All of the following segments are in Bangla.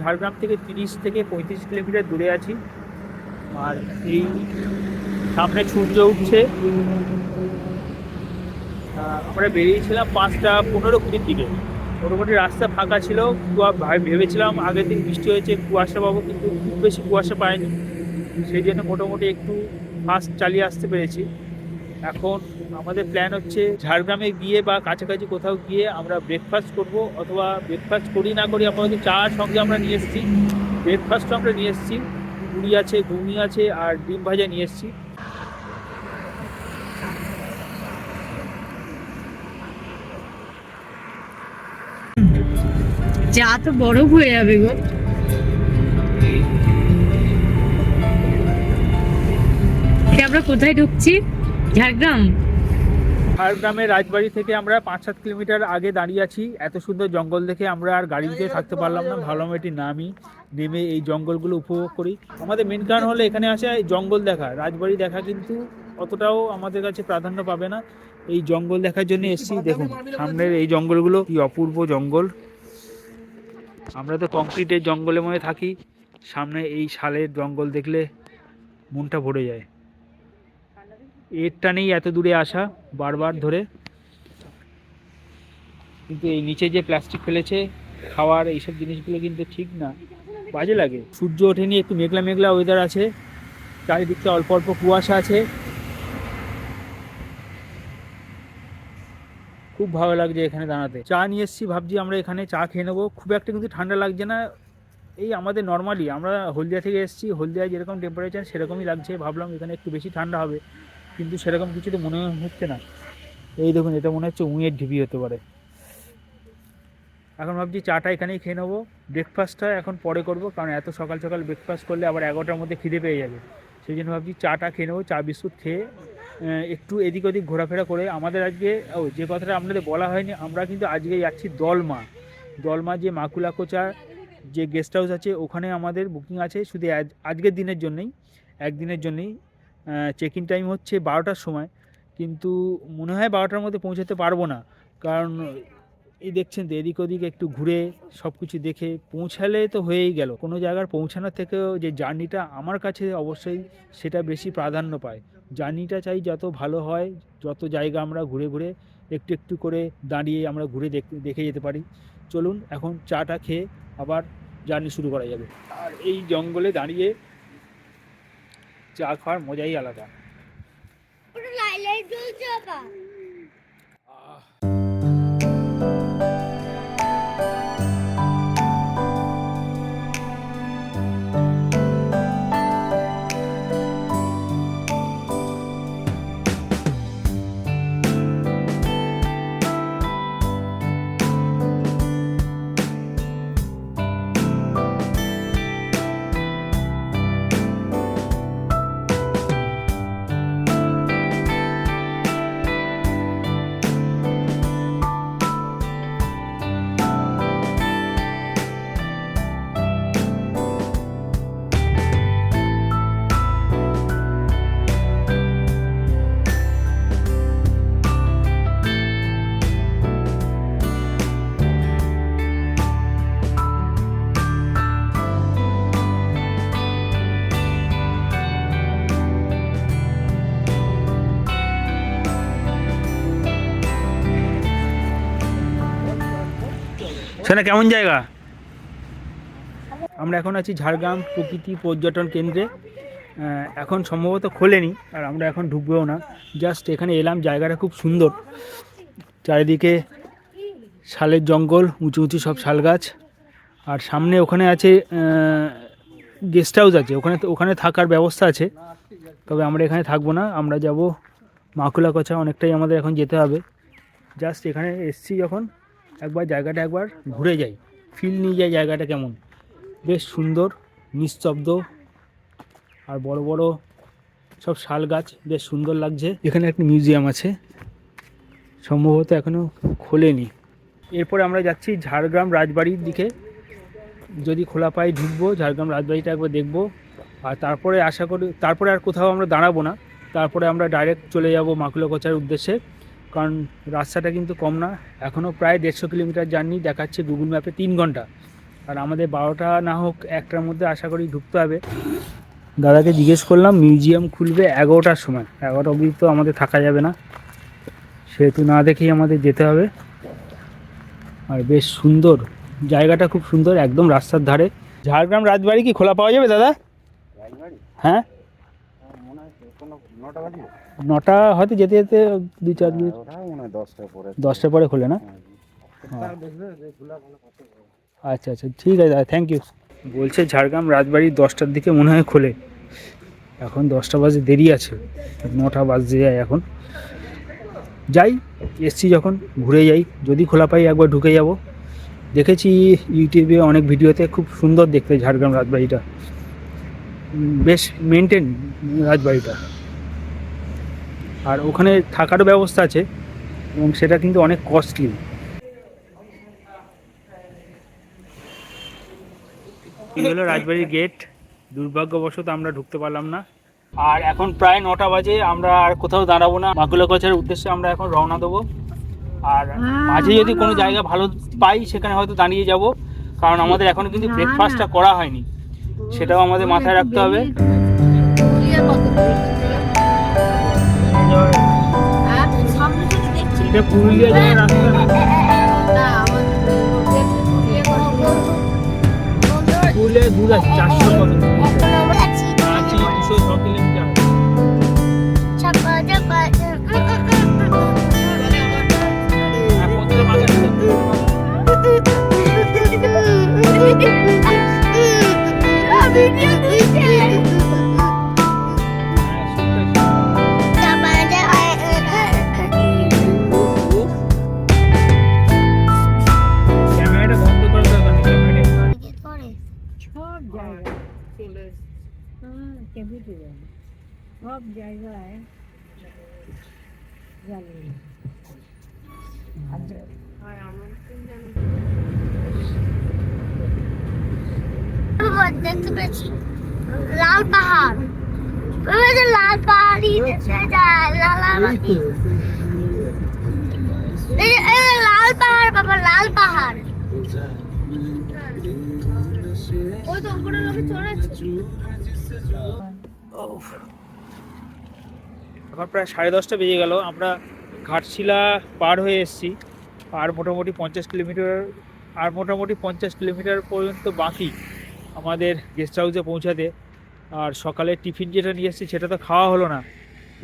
ঝাড়গ্রাম থেকে তিরিশ থেকে পঁয়ত্রিশ কিলোমিটার দূরে আছি। আর এই সামনে সূর্য উঠছে। আমরা বেরিয়েছিলাম পাঁচটা পনেরো কুড়ির দিকে। মোটামুটি রাস্তা ফাঁকা ছিল। ভেবেছিলাম আগের দিন বৃষ্টি হয়েছে, কুয়াশা পাবো, কিন্তু খুব বেশি কুয়াশা পাইনি। সেই জন্য মোটামুটি একটু ফাস্ট চালিয়ে আসতে পেরেছি। এখন আমাদের প্ল্যান হচ্ছে ঝাড়গ্রামে গিয়ে বা কাছাকাছি কোথাও গিয়ে আমরা ব্রেকফাস্ট করব অথবা ব্রেকফাস্ট করি না করি আমাদের চা সঙ্গে আমরা নিয়ে এসেছি। ব্রেকফাস্টও আমরা নিয়ে এসেছি। পুরি আছে, ঘুগনি আছে আর ডিম ভাজা নিয়ে এসেছি। চা তো বরফ হয়ে যাবে গো। আমরা কোথায় ঢুকছি? ঝাড়গ্রাম? ঝাড়গ্রামের রাজবাড়ি থেকে আমরা পাঁচ সাত কিলোমিটার আগে দাঁড়িয়ে আছি। এত সুন্দর জঙ্গল দেখে আমরা আর গাড়ি গাড়িতে থাকতে পারলাম না। ভাবলাম এটি নামি, নেমে এই জঙ্গলগুলো উপভোগ করি। আমাদের মেন কারণ হলো এখানে আসে জঙ্গল দেখা। রাজবাড়ি দেখা কিন্তু অতটাও আমাদের কাছে প্রাধান্য পাবে না। এই জঙ্গল দেখার জন্য এসেছি, দেখুন, সামনের এই জঙ্গলগুলো কি অপূর্ব জঙ্গল। আমরা তো কংক্রিটের জঙ্গলের মধ্যে থাকি। সামনে এই শালের জঙ্গল দেখলে মনটা ভরে যায়। এর টানেই এত দূরে আসা, বারবার ধরে। কিন্তু এই নিচে যে প্লাস্টিক ফেলেছে, খাওয়ার এইসব জিনিসগুলো কিন্তু ঠিক না। বাজে লাগে। সূর্য ওঠেনি, একটু মেঘলা মেঘলা ওয়েদার আছে। চারিদিকটা অল্প অল্প কুয়াশা আছে। খুব ভালো লাগছে এখানে দাঁড়াতে। চা নিয়ে এসেছি, ভাবছি আমরা এখানে চা খেয়ে নেব। খুব একটা কিন্তু ঠান্ডা লাগছে না। এই আমাদের নর্মালি আমরা হলদিয়া থেকে এসেছি। হলদিয়ায় যেরকম টেম্পারেচার সেরকমই লাগছে। ভাবলাম এখানে একটু বেশি ঠান্ডা হবে। কিন্তু সেরকম কিছু তো মনে হচ্ছে না। এই দেখুন, এটা মনে হচ্ছে উঁয়ের ঢিবি হতে পারে। এখন ভাবছি চাটা এখানেই খেয়ে নেব। ব্রেকফাস্টটা এখন পরে করব, কারণ এত সকাল সকাল ব্রেকফাস্ট করলে আবার এগারোটার মধ্যে খিদে পেয়ে যাবে। সেই জন্য ভাবছি চাটা খেয়ে নেব, চা, বিস্কুট খেয়ে একটু এদিক ওদিক ঘোরাফেরা করে আমাদের আজকে, ও, যে কথাটা আপনাদের বলা হয়নি, আমরা কিন্তু আজকে যাচ্ছি দলমা। দলমা যে মাকুলা কোচা যে গেস্ট হাউস আছে, ওখানে আমাদের বুকিং আছে। শুধু আজ- আজকের দিনের জন্যই, একদিনের জন্যই। চেক ইন টাইম হচ্ছে বারোটার সময়, কিন্তু মনে হয় বারোটার মধ্যে পৌঁছাতে পারব না। কারণ এই দেখছেন তো, এদিক ওদিক একটু ঘুরে সব কিছু দেখে, পৌঁছালে তো হয়েই গেল। কোনো জায়গার পৌঁছানোর থেকেও যে জার্নিটা আমার কাছে অবশ্যই সেটা বেশি প্রাধান্য পায়। জার্নিটা চাই যত ভালো হয়, যত জায়গা আমরা ঘুরে ঘুরে একটু একটু করে দাঁড়িয়ে আমরা ঘুরে দেখ- দেখে যেতে পারি। চলুন, এখন চাটা খেয়ে আবার জার্নি শুরু করা যাবে। আর এই জঙ্গলে দাঁড়িয়ে চা খাওয়ার মজাই আলাদা। সেটা কেমন জায়গা? আমরা এখন আছি ঝাড়গ্রাম প্রকৃতি পর্যটন কেন্দ্রে। এখন সম্ভবত খোলেনি, আর আমরা এখন ঢুকবেও না। জাস্ট এখানে এলাম, জায়গাটা খুব সুন্দর। চারিদিকে শালের জঙ্গল, উঁচু উঁচু সব শাল গাছ। আর সামনে ওখানে আছে গেস্ট হাউস আছে। ওখানে ওখানে থাকার ব্যবস্থা আছে। তবে আমরা এখানে থাকব না, আমরা যাব মাকুলা কচা অনেকটাই আমাদের এখন যেতে হবে। জাস্ট এখানে এসছি যখন একবার জায়গাটা একবার ঘুরে যাই। ফিল নিয়ে যাই জায়গাটা কেমন? বেশ সুন্দর নিস্তব্ধ আর বড় বড় সব শাল গাছ, বেশ সুন্দর লাগছে। এখানে একটা মিউজিয়াম আছে, সম্ভবত এখনও খোলেনি। এরপরে আমরা যাচ্ছি ঝাড়গ্রাম রাজবাড়ির দিকে। যদি খোলা পাই ঢুকবো, ঝাড়গ্রাম রাজবাড়িটা একবার দেখব। আর তারপরে আশা করি, তারপরে আর কোথাও আমরা দাঁড়াবো না। তারপরে আমরা ডাইরেক্ট চলে যাব মাকুলাকোচার উদ্দেশ্যে। কারণ রাস্তাটা কিন্তু কম না। এখনও প্রায় দেড়শো কিলোমিটার জার্নি দেখাচ্ছে গুগল ম্যাপে তিন ঘণ্টা। আর আমাদের বারোটা না হোক একটার মধ্যে আশা করি ঢুকতে হবে। দাদাকে জিজ্ঞেস করলাম মিউজিয়াম খুলবে এগারোটার সময়। এগারোটা অবধি তো আমাদের থাকা যাবে না। সেহেতু না দেখেই আমাদের যেতে হবে। আর বেশ সুন্দর। জায়গাটা খুব সুন্দর একদম রাস্তার ধারে। ঝাড়গ্রাম রাজবাড়ি কি খোলা পাওয়া যাবে দাদা? হ্যাঁ? নটা হয়তো যেতে যেতে দুই চার মিনিট দশটা পরে খোলে না? আচ্ছা আচ্ছা ঠিক আছে দাদা থ্যাংক ইউ বলছে ঝাড়গ্রাম রাজবাড়ি দশটার দিকে মনে হয় খোলে। এখন দশটা বাজে দেরি আছে। নটা বাজতে যায় এখন। যাই এসছি যখন ঘুরে যাই। যদি খোলা পাই একবার ঢুকে যাব। দেখেছি ইউটিউবে অনেক ভিডিওতে খুব সুন্দর দেখতে ঝাড়গ্রাম রাজবাড়িটা। বেশ মেনটেন রাজবাড়িটা। আর ওখানে থাকারও ব্যবস্থা আছে এবং সেটা কিন্তু অনেক কস্টলি এই হলো রাজবাড়ির গেট দুর্ভাগ্যবশত আমরা ঢুকতে পারলাম না। আর এখন প্রায় নটা বাজে আমরা আর কোথাও দাঁড়াবো না। মাগুলাকচারের উদ্দেশ্যে আমরা এখন রওনা দেবো। আর মাঝে যদি কোনো জায়গা ভালো পাই সেখানে হয়তো দাঁড়িয়ে যাব। কারণ আমাদের এখন কিন্তু ব্রেকফাস্টটা করা হয়নি। সেটাও আমাদের মাথায় রাখতে হবে। পুরুলিয়া যাওয়ার রাস্তা। চারশো লাল পাহাড়ি যে লাল পাহাড়। বাবা লাল পাহাড়। ওই তো উপরে লোকে চড়েছে এখন প্রায় সাড়ে দশটা বেজে গেল। আমরা ঘাটশিলা পার হয়ে এসেছি। আর মোটামুটি পঞ্চাশ কিলোমিটার আর মোটামুটি পঞ্চাশ কিলোমিটার পর্যন্ত বাকি আমাদের গেস্ট হাউসে পৌঁছাতে। আর সকালে টিফিন যেটা নিয়ে এসেছি সেটা তো খাওয়া হলো না।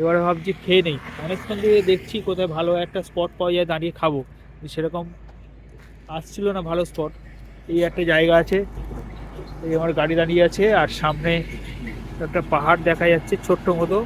এবারে ভাবছি খেয়ে নেই। অনেকক্ষণ ধরে দেখছি কোথায় ভালো একটা স্পট পাওয়া যায় দাঁড়িয়ে খাব। সেরকম আসছিল না ভালো স্পট এই একটা জায়গা আছে। এই আমার গাড়ি দাঁড়িয়ে আছে আর সামনে একটা পাহাড় দেখা যাচ্ছে ছোট্ট মতো।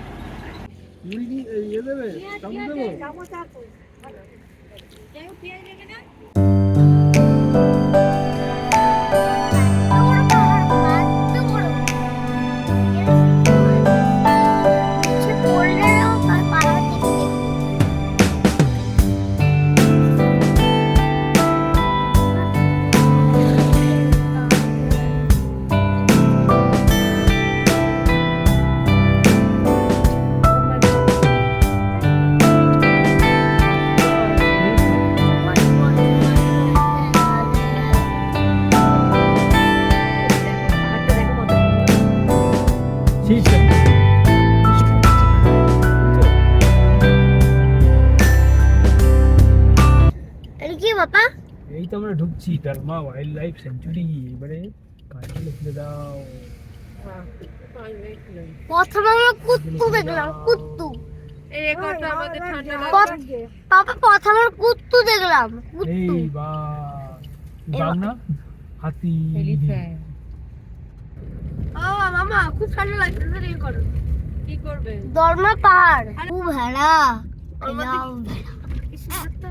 ডালমা ওয়াইল্ড লাইফ সেঞ্চুরি এবারে কাজে লিখে দাও। প্রথমে আমরা কুত্তু দেখলাম কুত্তু। বাবা প্রথমে কুত্তু দেখলাম কুত্তু। না? হাতি। ও মামা খুব ঠান্ডা লাগছে তাহলে এই করো কি করবে? দরমা পাহাড় খুব ভেড়া।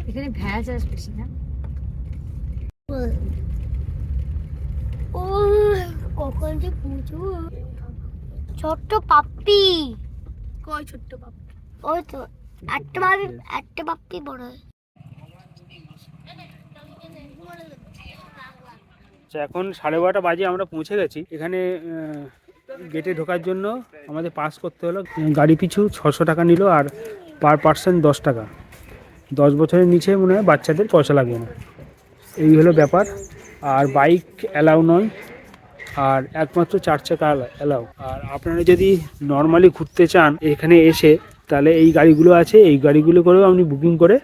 এখানে ভ্যাজ আসবে না? ও কখন যে পুজো ছোট্ট পাপ্পি। কই ছোট্ট পাপ্পি? ওই তো একটা একটা পাপ্পি বড় আচ্ছা এখন সাড়ে বারোটা বাজে আমরা পৌঁছে গেছি। এখানে গেটে ঢোকার জন্য আমাদের পাস করতে হলো। গাড়ি পিছু ছশো টাকা নিল আর পার পার্সন দশ টাকা। দশ বছরের নিচে মনে হয় বাচ্চাদের পয়সা লাগবে না। এই হলো ব্যাপার। আর বাইক অ্যালাউ নয় আর একমাত্র চার চাকা অ্যালাউ আর আপনারা যদি নর্মালি ঘুরতে চান এখানে এসে তাহলে এই গাড়িগুলো আছে এই গাড়িগুলো করেও আপনি বুকিং করে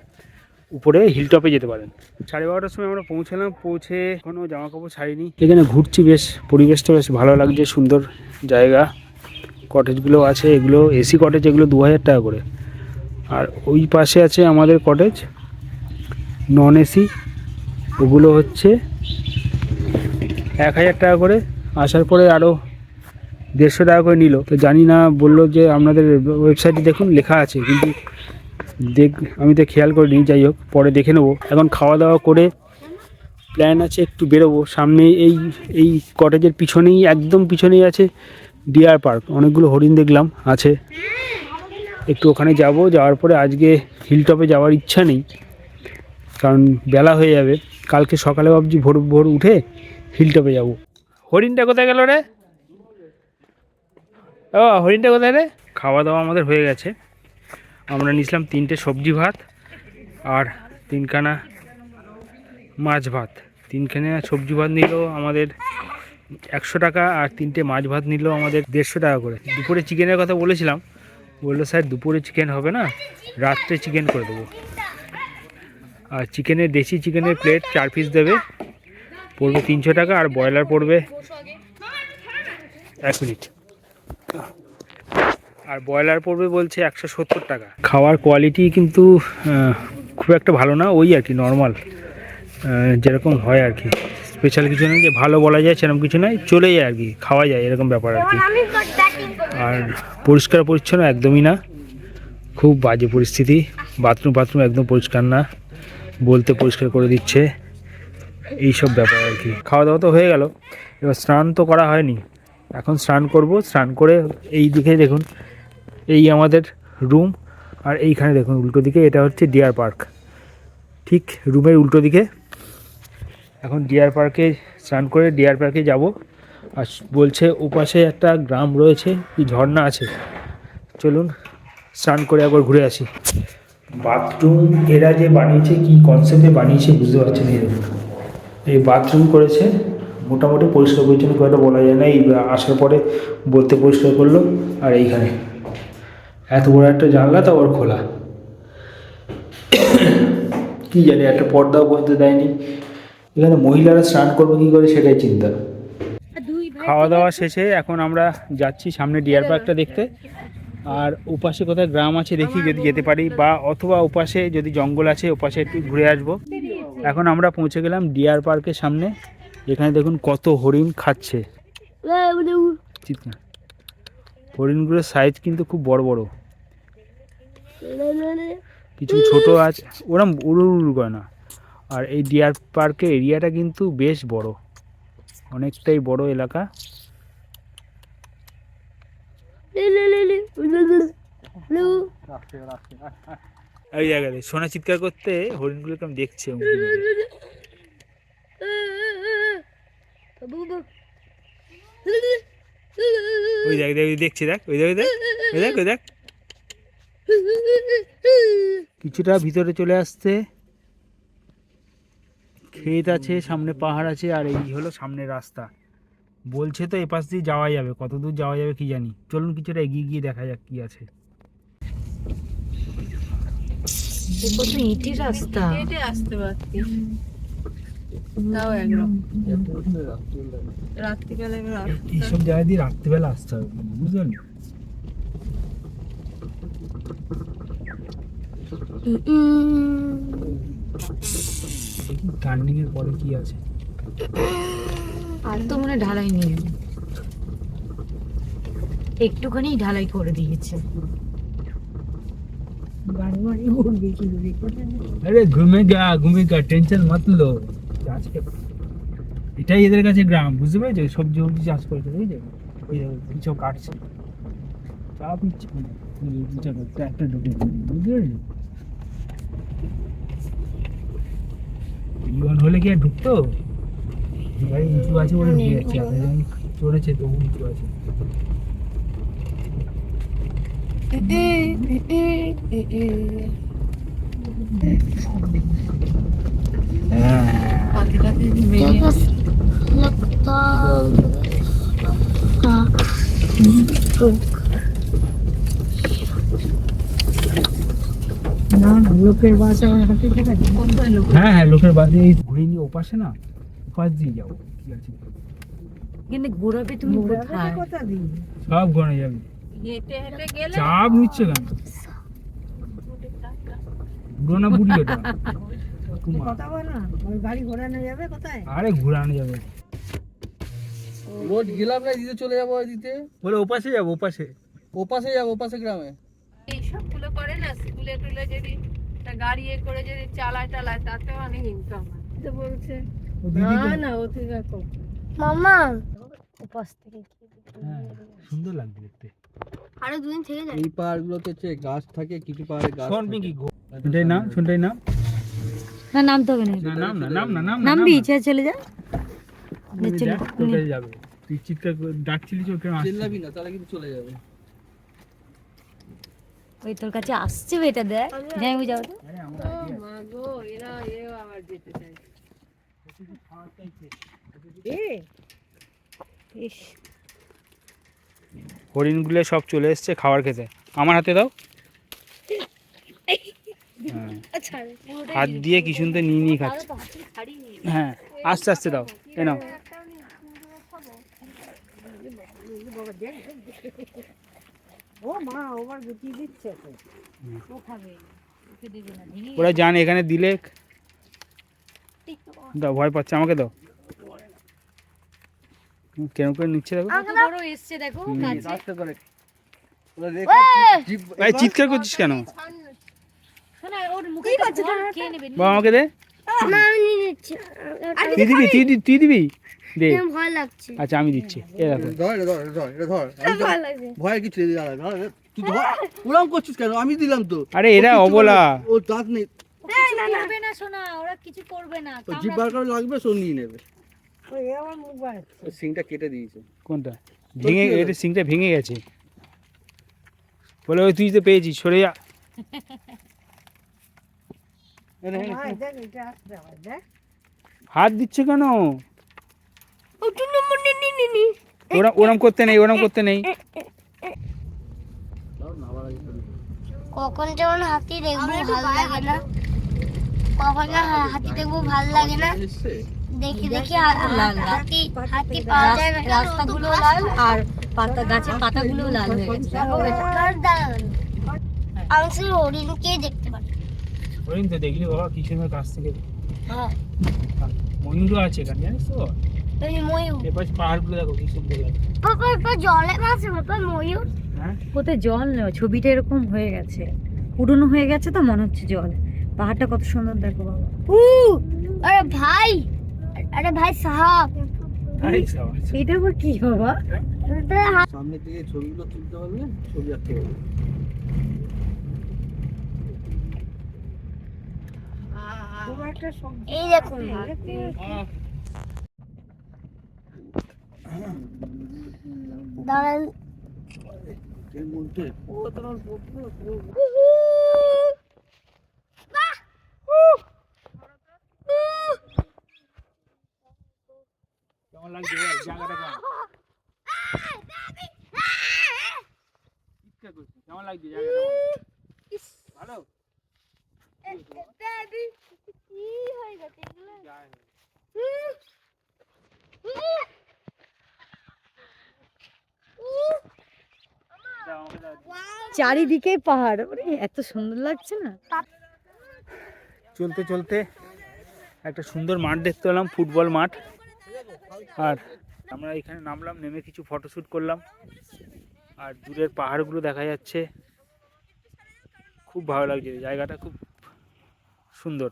উপরে হিলটপে যেতে পারেন। সাড়ে বারোটার সময় আমরা পৌঁছালাম পৌঁছে কোনো জামা কাপড় ছাড়িনি। এখানে ঘুরছি বেশ পরিবেশটা বেশ ভালো লাগছে সুন্দর জায়গা। কটেজগুলো আছে এগুলো এসি কটেজ এগুলো দু হাজার টাকা করে। আর ওই পাশে আছে আমাদের কটেজ নন এসি। ওগুলো হচ্ছে এক হাজার টাকা করে। আসার পরে আরও দেড়শো টাকা করে নিল। তো জানি না, বলল যে আপনাদের ওয়েবসাইটে দেখুন, লেখা আছে। কিন্তু দেখ, আমি তো খেয়াল করিনি, যাই হোক, পরে দেখে নেব। এখন খাওয়া দাওয়া করে প্ল্যান আছে একটু বেরোবো। সামনে এই এই কটেজের পিছনেই, একদম পিছনেই আছে ডিয়ার পার্ক অনেকগুলো হরিণ দেখলাম, আছে। একটু ওখানে যাব। যাওয়ার পরে আজকে হিলটপে যাওয়ার ইচ্ছা নেই, কারণ বেলা হয়ে যাবে। কালকে সকালে ভাবছি ভোর ভোর উঠে হিলটপে যাব। হরিণটা কোথায় গেল রে? ও হরিণটা কোথায় রে? খাওয়া দাওয়া আমাদের হয়ে গেছে। আমরা নিয়েছিলাম তিনটে সবজি ভাত আর তিনখানা মাছ ভাত। তিনখানা সবজি ভাত নিল আমাদের একশো টাকা আর তিনটে মাছ ভাত নিল আমাদের দেড়শো টাকা করে। দুপুরে চিকেনের কথা বলেছিলাম। বলল স্যার দুপুরে চিকেন হবে না রাত্রে চিকেন করে দেবো। আর চিকেনের দেশি চিকেনের প্লেট চার পিস দেবে। পড়বে তিনশো টাকা আর ব্রয়লার পড়বে এক মিনিট আর ব্রয়লার পড়বে বলছে একশো সত্তর টাকা। খাওয়ার কোয়ালিটি কিন্তু খুব একটা ভালো না ওই আর কি নর্মাল যেরকম হয় আর কি। স্পেশাল কিছু নেই যে ভালো বলা যায় সেরকম কিছু নয় চলে যায় আর কি খাওয়া যায় এরকম ব্যাপার আর কি। আর পরিষ্কার পরিচ্ছন্ন একদমই না খুব বাজে পরিস্থিতি বাথরুম বাথরুম একদম পরিষ্কার না। বলতে পরিষ্কার করে দিচ্ছে। এই সব ব্যাপার আর কি। খাওয়া দাওয়া তো হয়ে গেল। এবার স্নান তো করা হয়নি। এখন স্নান করব। স্নান করে এই দিকে দেখুন, এই আমাদের রুম আর এইখানে দেখুন উল্টো দিকে, এটা হচ্ছে ডিয়ার পার্ক। ঠিক রুমের উল্টো দিকে। এখন ডিয়ার পার্কে স্নান করে ডিয়ার পার্কে যাব। আর বলছে ওপাশে একটা গ্রাম রয়েছে, কি ঝর্ণা আছে। চলুন স্নান করে একবার ঘুরে আসি। বাথরুম এরা যে বানিয়েছে কি কনসেপ্টে বানিয়েছে বুঝতে পারছি না এরকম। এই বাথরুম করেছে মোটামুটি পরিষ্কার পরিচ্ছন্ন খুব একটা বলা যায় না এই আসার পরে বলতে পরিষ্কার করল আর এইখানে। এত বড় একটা জানলা তো আবার খোলা। কি জানি একটা পর্দাও পর্যন্ত দেয়নি। এখানে মহিলারা স্নান করবে কী করে সেটাই চিন্তা। খাওয়া দাওয়া শেষে এখন আমরা যাচ্ছি সামনে ডিয়ার পার্কটা দেখতে। আর ওপাশে কোথায় গ্রাম আছে দেখি যদি যেতে পারি বা অথবা ওপাশে যদি জঙ্গল আছে ওপাশে একটু ঘুরে আসব। এখন আমরা পৌঁছে গেলাম ডিয়ার পার্কের সামনে এখানে দেখুন কত হরিণ খাচ্ছে। হরিণগুলোর সাইজ কিন্তু খুব বড় বড়। কিছু ছোট আছে ওরম উড়ু উড়ু করে না। আর এই ডিয়ার পার্কের এরিয়াটা কিন্তু বেশ বড়। অনেকটাই বড় এলাকা। এই জায়গাতে সোনা চিৎকার করতে হরিণগুলোকে আমি দেখছি। ওই দেখ দেখছি, দেখ, ওই দেখ ওই দেখ ওই দেখ, ওই কিছুটা ভিতরে চলে আসতে ক্ষেত আছে, সামনে পাহাড় আছে, আর এই হলো সামনে রাস্তা। বলছে তো এপাশ দিয়ে যাওয়া যাবে কত দূর যাওয়া যাবে কি জানি। চলুন কিছুটা এগিয়ে গিয়ে দেখা যাক কি আছে। কত ইটি রাস্তা। হেঁটে আসতে পারতি তাও রাত্রিবেলা এইসব জায়গা দিয়ে রাত্রিবেলা আসতে হবে বুঝলেন? টার্নিং এর পরে কি আছে? আর তো মনে ঢালাই নেই। একটুখানি ঢালাই করে দিয়েছে। গাড়ি বাড়ি উঠবে কি আরে ঘুমেগা ঘুমেগা টেনশন মত লো। এটাই এদের কাছে গ্রাম, বুঝতে পেরেছ? সবজি সবজি চাষ করেছে বুঝলে? ওই কাটছে। চাপ ইচ্ছে একটা বুঝতে পেরেছ হলে কি আর ঢুকতো? এবারে উঁচু আছে বলে নিয়ে চড়েছে তবু উঁচু আছে। লোকের বাস হ্যাঁ হ্যাঁ লোকের বাজে ঘুরিনি নিয়ে ওপাশে না। ওপাশ দিয়ে যাব। ঠিক আছে? কিন্তু ঘোরাবে তুমি কোথায়? কোথা দিয়ে সব ঘোরা যাবে। হেঁটে হেঁটে গেলে চাপ নিচ্ছে কেন? বুড়ো না বুড়ি ওটা কথা বলো না। গাড়ি ঘোরানো যাবে কোথায়? আরে ঘুরানো যাবে। রোজ গেলাম না দিতে চলে যাব দিতে। বলে ওপাশে যাব ওপাশে। ওপাশে যাব ওপাশে গ্রামে। এইসবগুলো করে না স্কুলে টুলে যদি একটা গাড়ি এ করে যদি চালায় টালায় তাতে অনেক ইনকাম হয়। তো বলছে না না ও থেকে কম মামা। উপাস থেকে হ্যাঁ সুন্দর লাগছে দেখতে। আরও দুদিন থেকে যায় এই পাহাড় হচ্ছে গাছ থাকে কিছু পাহাড়ে গাছ শোন পিঙ্কি শুনটাই নাম শুনটাই নাম। না নামতে হবে না না নাম না নাম না নাম নাম ইচ্ছা চলে যা। যাবে। তুই চিৎকার ডাকছিলি যে ওকে না তাহলে কিন্তু চলে যাবে। ওই তোর কাছে আসছে বেটা দেখ। যাই যাও। তো মা গো এরা এও আবার যেতে চাই ইস হরিণগুলো সব চলে এসছে খাবার খেতে। আমার হাতে দাও। হ্যাঁ। হাত দিয়ে কি সুন্দর নিয়ে নিয়ে খাচ্ছে। হ্যাঁ আস্তে আস্তে দাও এ নাও। ওরা জানে এখানে দিলে দাও ভয় পাচ্ছে আমাকে দাও। কেরম করে নিচ্ছে দেখো। বড় এসছে দেখো কাছে। করে। ভাই চিৎকার করছিস কেন? বাবা আমাকে দে। তুই দিবি তুই দি- তুই দিবি? দে। ভয় লাগছে। আচ্ছা আমি দিচ্ছি। এ দেখো ধর ধর ধর ধর। ভয় কিছু নেই, দাঁড়া, দাঁড়া, তুই ধর। করছিস কেন? আমি দিলাম তো। আরে এরা অবলা। ও দাঁত নেই। করবে না। শোনা ওরা কিছু করবে না। ও জিভ বার করে লাগবে সো নিয়ে নেবে। ওই আমার সিংটা কেটে দিয়েছে। কোনটা? ভেঙে এটা সিংটা ভেঙে গেছে। বলে ওই তুই তো পেয়েছিস সরে যা। হাত দিচ্ছে কেন? ও দু নম্বর নি নি নি নি। ওরম ওরম করতে নেই ওরম করতে নেই। কখন যেমন হাতি দেখব ভালো লাগে না। কখন হাতি দেখব ভালো লাগে না? দেখি দেখি হাতি হাতি পাওয়া যায় না রাস্তাগুলো লাল আর পাতা গাছের পাতাগুলো লাল হয়ে গেছে। আমি শুধু হরিণকে দেখতে পারি। হরিণ তো দেখলি বাবা কি সুন্দর কাছ থেকে হ্যাঁ। ময়ূরও আছে এখানে জানিস তো? জলে হ্যাঁ? কোথায় জল ছবিটা এরকম হয়ে গেছে। পুরনো হয়ে গেছে তো মনে হচ্ছে জল। পাহাড়টা কত সুন্দর দেখো বাবা। উ আরে ভাই আরে ভাই সাহাব। এটা আবার কি বাবা? সামনে থেকে ছবিগুলো তুলতে পারলে ছবি আঁকতে পারবে এই দেখুন দাঁড়ান। লাগছে জায়গাটা কেমন? কেমন লাগছে জায়গাটা ভালো কি হয়ে গেছে এগুলো? চারিদিকে পাহাড়। ওরে এত সুন্দর লাগছে না? চলতে চলতে একটা সুন্দর মাঠ দেখতে পেলাম ফুটবল মাঠ। আর আমরা এখানে নামলাম, নেমে কিছু ফটোশ্যুট করলাম। আর দূরের পাহাড়গুলো দেখা যাচ্ছে। খুব ভালো লাগছে, জায়গাটা খুব সুন্দর।